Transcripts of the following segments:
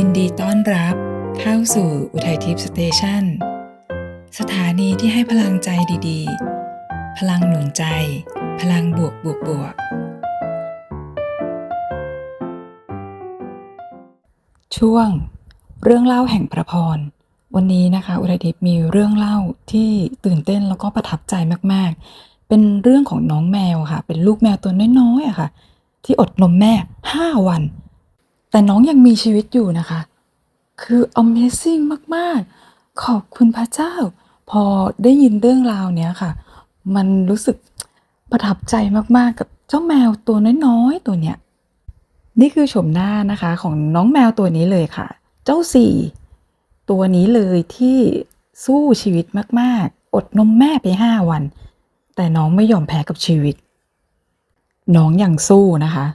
ยินดีต้อนรับเข้าสู่อุทัยทิพย์สเตชันสถานีที่ให้พลังใจดีๆ พลังหนุนใจ พลังบวกบวกบวกช่วงเรื่องเล่าแห่งพระพร วันนี้นะคะ อุทัยทิพย์มีเรื่องเล่าที่ตื่นเต้นแล้วก็ประทับใจมากๆ เป็นเรื่องของน้องแมวค่ะ เป็นลูกแมวตัวน้อยๆอะค่ะ ที่อดนมแม่ 5 วัน แต่น้องยังมีชีวิตอยู่นะคะ คือ Amazing มาก ๆ ขอบคุณพระเจ้า พอได้ยินเรื่องราวเนี้ยค่ะ มันรู้สึกประทับใจมาก ๆ กับเจ้าแมวตัวน้อย ๆ ตัวเนี้ย นี่คือโฉมหน้านะคะของน้องแมวตัวนี้เลยค่ะ เจ้าสี่ตัวนี้เลยที่สู้ชีวิตมาก ๆ อดนมแม่ไป5วัน แต่น้องไม่ยอมแพ้กับชีวิต น้องยังสู้นะคะ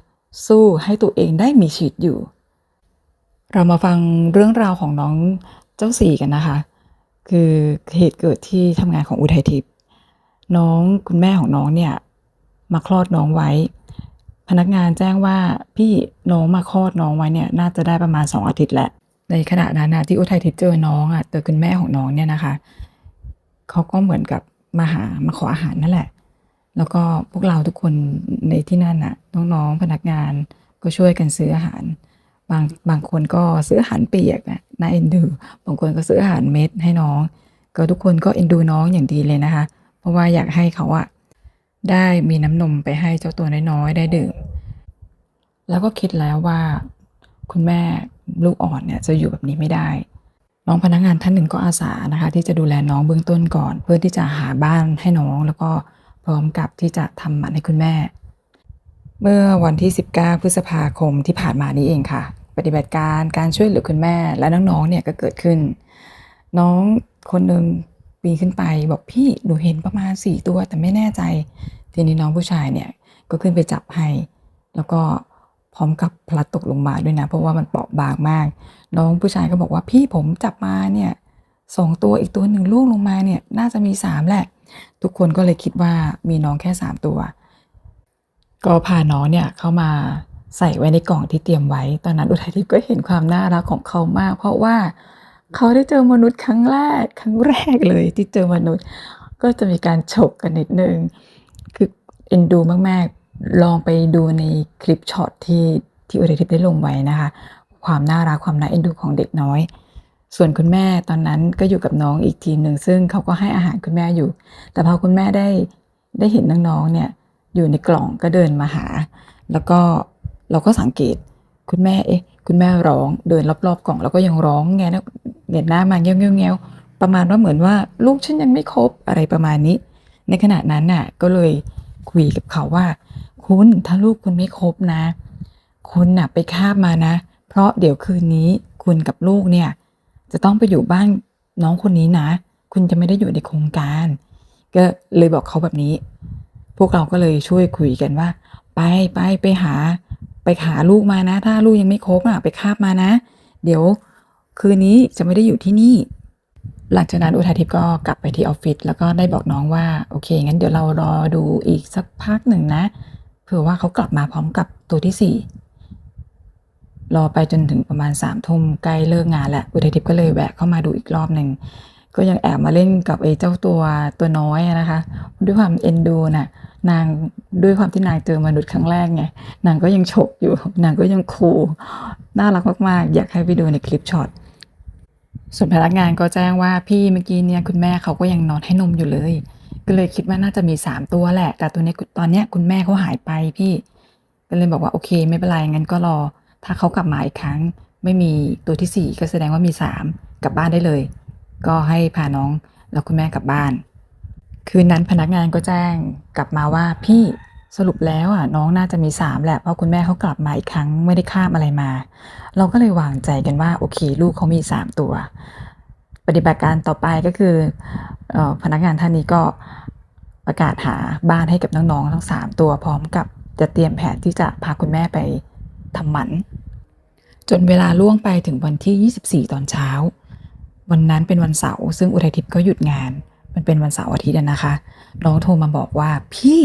สู้ให้ตัวเองได้มีชีวิตอยู่ เรามาฟังเรื่องราวของน้องเจ้าสี่กันนะคะ คือเหตุเกิดที่ทำงานของอุทัยทิพย์น้องคุณแม่ของน้องเนี่ยมาคลอดน้องไว้ พนักงานแจ้งว่าพี่น้องมาคลอดน้องไว้เนี่ยน่าจะได้ประมาณสองอาทิตย์แหละ ในขณะนั้นนะที่อุทัยทิพย์เจอน้องอะเจอคุณแม่ของน้องเนี่ยนะคะเขาก็เหมือนกับมาหามาขออาหารนั่นแหละ แล้วก็พวกเราทุกคนในที่นั่นน่ะน้องๆพนักงานก็ช่วยกันซื้ออาหาร บางบางคนก็ซื้ออาหารเปียกนะน่าเอ็นดูบางคนก็ซื้ออาหารเม็ดให้น้อง ก็ทุกคนก็เอ็นดูน้องอย่างดีเลยนะคะ เพราะว่าอยากให้เขาอะได้มีน้ำนมไปให้เจ้าตัวน้อยๆได้ดื่ม แล้วก็คิดแล้วว่าคุณแม่ลูกอ่อนเนี่ยจะอยู่แบบนี้ไม่ได้ น้องพนักงานท่านหนึ่งก็อาสานะคะ ที่จะดูแลน้องเบื้องต้นก่อน เพื่อที่จะหาบ้านให้น้องแล้วก็ พร้อมกับที่จะทำหมันให้คุณแม่ เมื่อวันที่ 19 พฤษภาคมที่ผ่านมานี้เองค่ะ ปฏิบัติการการช่วยเหลือคุณแม่และน้องๆเนี่ยก็เกิดขึ้น น้องคนหนึ่งปีนขึ้นไปบอกพี่หนูเห็นประมาณ 4 ตัวแต่ไม่แน่ใจ ทีนี้น้องผู้ชายเนี่ยก็ขึ้นไปจับให้ แล้วก็พร้อมกับพลัดตกลงมาด้วยนะ เพราะว่ามันเปราะบางมาก น้องผู้ชายก็บอกว่าพี่ผมจับมาเนี่ยสองตัวอีกตัวหนึ่งล่วงลงมาเนี่ยน่าจะมีสามแหละ ทุกคนก็เลยคิดว่ามีน้องแค่สามตัว ก็พาน้องเนี่ยเข้ามาใส่ไว้ในกล่องที่เตรียมไว้ ตอนนั้นอุทัยทิพย์ก็เห็นความน่ารักของเขามาก เพราะว่าเขาได้เจอมนุษย์ครั้งแรกครั้งแรกเลยที่เจอมนุษย์ ก็จะมีการฉกกันนิดนึง คือเอ็นดูมากๆ ลองไปดูในคลิปช็อตที่ที่อุทัยทิพย์ได้ลงไว้นะคะ ความน่ารักความน่าเอ็นดูของเด็กน้อย ส่วนคุณแม่ตอนนั้นก็อยู่กับน้องอีกทีหนึ่งซึ่งเขาก็ให้อาหารคุณแม่อยู่ แต่พอคุณแม่ได้ได้เห็นน้องๆเนี่ยอยู่ในกล่องก็เดินมาหา แล้วก็เราก็สังเกตคุณแม่เอ๊ะคุณแม่ร้องเดินรอบๆกล่อง แล้วก็ยังร้องแงนะเงยหน้ามาเงี้ยวเงี้ยวประมาณว่าเหมือนว่าลูกฉันยังไม่ครบอะไรประมาณนี้ ในขณะนั้นน่ะก็เลยคุยกับเขาว่า คุณถ้าลูกคุณไม่ครบนะ คุณน่ะไปคาบมานะ เพราะเดี๋ยวคืนนี้คุณกับลูกเนี่ย จะต้องไปอยู่บ้านน้องคนนี้นะ คุณจะไม่ได้อยู่ในโครงการ ก็เลยบอกเขาแบบนี้ พวกเราก็เลยช่วยคุยกันว่า ไปไปไปหา ไปหาลูกมานะ ถ้าลูกยังไม่ครบอะไปคาบมานะ เดี๋ยวคืนนี้จะไม่ได้อยู่ที่นี่ หลังจากนั้นอุทัยทิพย์ก็กลับไปที่ออฟฟิศแล้วก็ได้บอกน้องว่าโอเคงั้นเดี๋ยวเรารอดูอีกสักพักหนึ่งนะเผื่อว่าเขากลับมาพร้อมกับตัวที่สี่ รอไปจนถึงประมาณสามทุ่มใกล้เลิกงานแหละอุทัยทิพย์ก็เลยแวะเข้ามาดูอีกรอบหนึ่งก็ยังแอบมาเล่นกับไอ้เจ้าตัวตัวน้อยนะคะ ด้วยความเอ็นดูน่ะนางด้วยความที่นางเจอมนุษย์ครั้งแรกไงนางก็ยังฉกอยู่ นางก็ยังคูน่ารักมากๆ อยากให้ไปดูในคลิปช็อตส่วนพนักงานก็แจ้งว่าพี่เมื่อกี้เนี่ยคุณแม่เขาก็ยังนอนให้นมอยู่เลย ก็เลยคิดว่าน่าจะมีสามตัวแหละ แต่ตัวนี้ตอนเนี้ยคุณแม่เขาหายไปพี่ ก็เลยบอกว่าโอเค ไม่เป็นไรงั้นก็รอ ถ้าเขากลับมาอีกครั้ง ไม่มีตัวที่สี่ก็แสดงว่ามีสามกลับบ้านได้เลย ก็ให้พาน้องแล้วคุณแม่กลับบ้าน คืนนั้นพนักงานก็แจ้งกลับมาว่าพี่สรุปแล้วอะน้องน่าจะมีสามแหละเพราะคุณแม่เขากลับมาอีกครั้งไม่ได้ข้ามอะไรมา เราก็เลยวางใจกันว่าโอเค ลูกเขามีสามตัว ปฏิบัติการต่อไปก็คือออพนักงานท่านนี้ก็ประกาศหาบ้านให้กับน้องๆทั้งสามตัวพร้อมกับจะเตรียมแผนที่จะพาคุณแม่ไปทำหมัน จนเวลาล่วงไปถึงวันที่ 24 ตอนเช้า วันนั้นเป็นวันเสาร์ซึ่งอุทัยทิพย์ก็หยุดงาน มันเป็นวันเสาร์อาทิตย์นะคะ น้องโทรมาบอกว่าพี่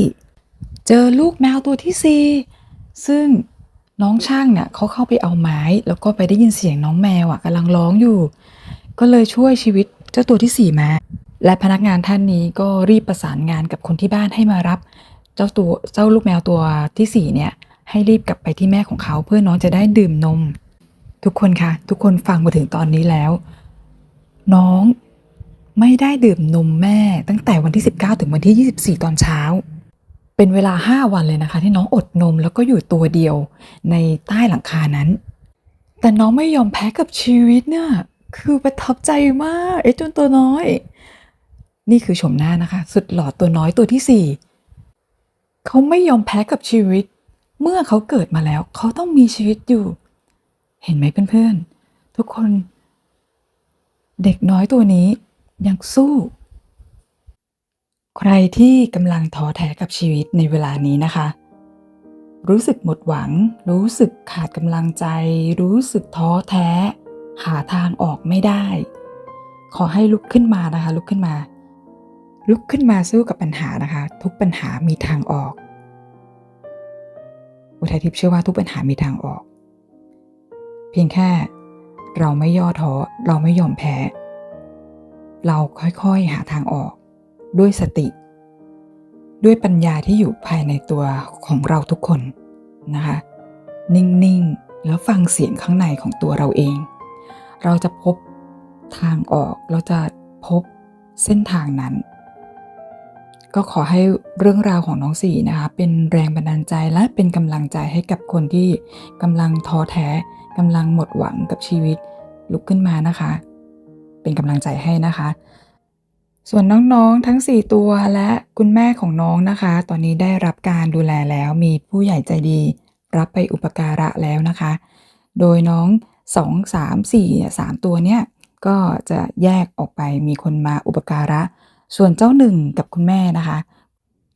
เจอลูกแมวตัวที่สี่ซึ่งน้องช่างเนี่ยเขาเข้าไปเอาไม้ แล้วก็ไปได้ยินเสียงน้องแมวอะกำลังร้องอยู่ ก็เลยช่วยชีวิตเจ้าตัวที่สี่มา และพนักงานท่านนี้ก็รีบประสานงานกับคนที่บ้านให้มารับ เจ้าตัวเจ้าลูกแมวตัวที่สี่เนี่ยให้รีบกลับไปที่แม่ของเขาเพื่อน้องจะได้ดื่มนม ทุกคนคะทุกคนฟังมาถึงตอนนี้แล้ว น้องไม่ได้ดื่มนมแม่ ตั้งแต่วันที่ 19 ถึงวันที่ 24 ตอนเช้า เป็นเวลา 5 วันเลยนะคะ ที่น้องอดนมแล้วก็อยู่ตัวเดียวในใต้หลังคานั้น แต่น้องไม่ยอมแพ้กับชีวิตเนี่ยคือประทับใจมากไอ้จนตัวน้อย นี่คือชมหน้านะคะ สุดหล่อตัวน้อยตัวที่สี่เขาไม่ยอมแพ้กับชีวิต เมื่อเขาเกิดมาแล้ว เขาต้องมีชีวิตอยู่ เห็นไหมเพื่อนๆ ทุกคน เด็กน้อยตัวนี้ยังสู้ ใครที่กำลังท้อแท้กับชีวิตในเวลานี้นะคะ รู้สึกหมดหวัง รู้สึกขาดกำลังใจ รู้สึกท้อแท้ หาทางออกไม่ได้ ขอให้ลุกขึ้นมานะคะ ลุกขึ้นมา ลุกขึ้นมาสู้กับปัญหานะคะ ทุกปัญหามีทางออก อุทัยทิพย์เชื่อว่าทุกปัญหามีทางออก พียงแค่ เราไม่ย่อท้อเราไม่ยอมแพ้ เราค่อยๆหาทางออก ด้วยสติ ด้วยปัญญาที่อยู่ภายในตัวของเราทุกคนนะคะ นิ่งๆ แล้วฟังเสียงข้างในของตัวเราเอง เราจะพบทางออกเราจะพบเส้นทางนั้น ก็ขอให้เรื่องราวของน้องสี่นะคะ เป็นแรงบันดาลใจและเป็นกำลังใจให้กับคนที่กำลังท้อแท้กำลังหมดหวังกับชีวิตลุกขึ้นมานะคะ เป็นกำลังใจให้นะคะ ส่วนน้องๆทั้ง 4 ตัวและคุณแม่ของน้องนะคะ ตอนนี้ได้รับการดูแลแล้วมีผู้ใหญ่ใจดี รับไปอุปการะแล้วนะคะ โดยน้อง 2 3 4เนี่สามตัวเนี่ยก็จะแยกออกไปมีคนมาอุปการะ ส่วนเจ้าหนึ่งกับคุณแม่นะคะ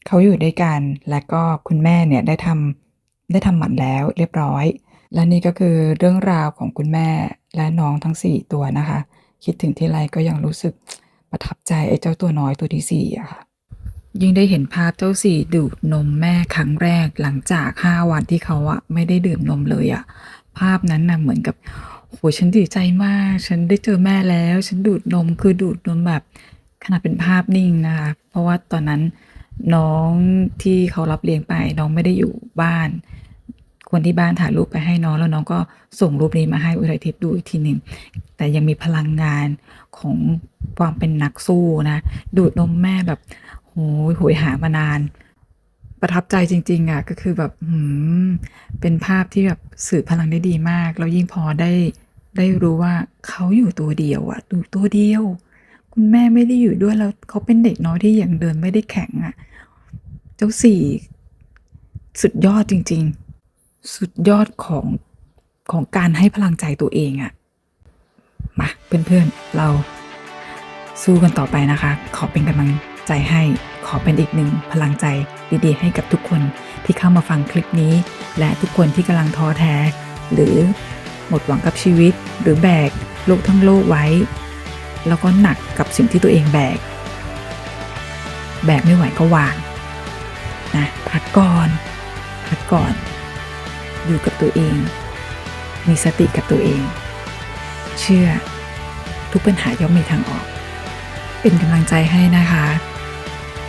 เขาอยู่ด้วยกันและก็คุณแม่เนี่ยได้ทำได้ทำหมันแล้วเรียบร้อย และนี่ก็คือเรื่องราวของคุณแม่และน้องทั้ง 4 ตัวนะคะ คิดถึงที่ไรก็ยังรู้สึกประทับใจไอ้เจ้าตัวน้อยตัวที่สี่อะค่ะยิ่งได้เห็นภาพเจ้าสี่ดูดนมแม่ครั้งแรกหลังจาก5วันที่เขาอะไม่ได้ดื่มนมเลยอะภาพนั้นน่ะเหมือนกับโหฉันดีใจมาก ฉันได้เจอแม่แล้ว ฉันดูดนมคือดูดนมแบบ ขนาดเป็นภาพนิ่งนะคะ เพราะว่าตอนนั้นน้องที่เขารับเลี้ยงไป น้องไม่ได้อยู่บ้าน คนที่บ้านถ่ายรูปไปให้น้องแล้วน้องก็ส่งรูปนี้มาให้อุทัยทิพย์ดูอีกทีหนึ่งแต่ยังมีพลังงานของความเป็นนักสู้นะ ดูดนมแม่แบบโหยโหยหามานาน ประทับใจจริง ๆอะก็คือแบบหืมเป็นภาพที่แบบสื่อพลังได้ดีมาก แล้วยิ่งพอได้ได้รู้ว่าเขาอยู่ตัวเดียวอะอยู่ตัวเดียว คุณแม่ไม่ได้อยู่ด้วยแล้วเขาเป็นเด็กน้อยที่ยังเดินไม่ได้แข็งอะ เจ้าสี่สุดยอดจริง ๆ สุดยอดของของการให้พลังใจตัวเองอะมาเพื่อนๆเราสู้กันต่อไปนะคะ ขอเป็นกำลังใจให้ ขอเป็นอีกหนึ่งพลังใจดีๆ ให้กับทุกคนที่เข้ามาฟังคลิปนี้ และทุกคนที่กำลังท้อแท้ หรือหมดหวังกับชีวิต หรือแบกโลกทั้งโลกไว้ แล้วก็หนักกับสิ่งที่ตัวเองแบก แบกไม่ไหวก็วางนะพักก่อนพักก่อน อยู่กับตัวเอง มีสติกับตัวเอง เชื่อทุกปัญหาย่อมมีทางออก เป็นกำลังใจให้นะคะ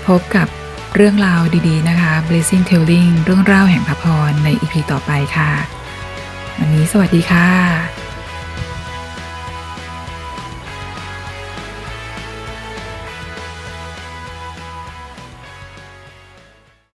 พบกับเรื่องราวดีๆนะคะ Blessing Telling เรื่องราวแห่งพระพรใน EP ต่อไปค่ะ วันนี้สวัสดีค่ะ